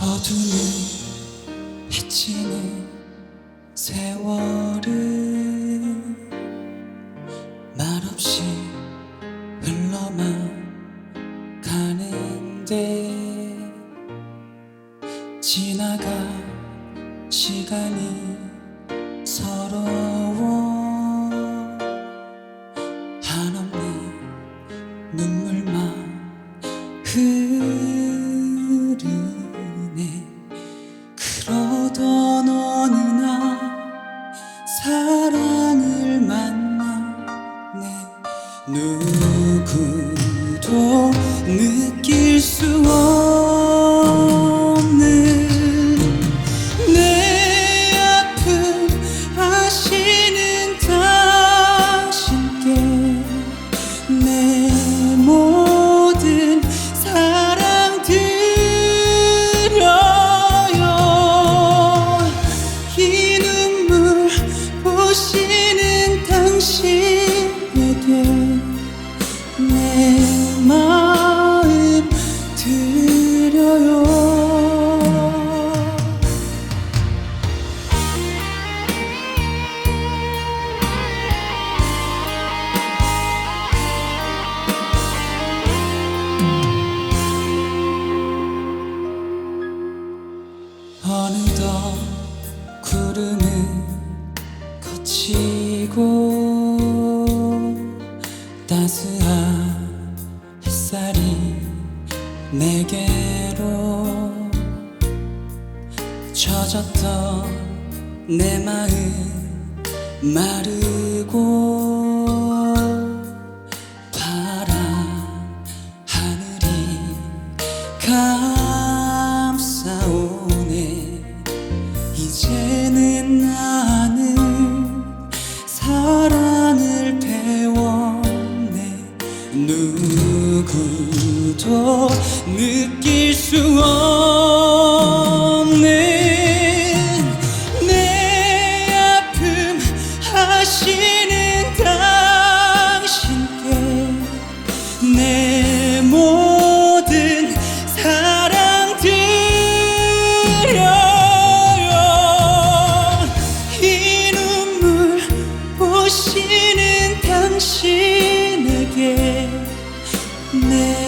어두는 해치는 세월을 말없이 흘러만 가는데 지나가 시간이 서러워 한없는 눈물 그러던 어느 날 사랑을 만나 네. 누구도 느낄 수 없는 보시는 당신에게 내 마음 드려요. 어느덧 구름은 거치고 따스한 햇살이 내게로 젖었던 내 마음 마르고 누구도 느낄 수 없는 你。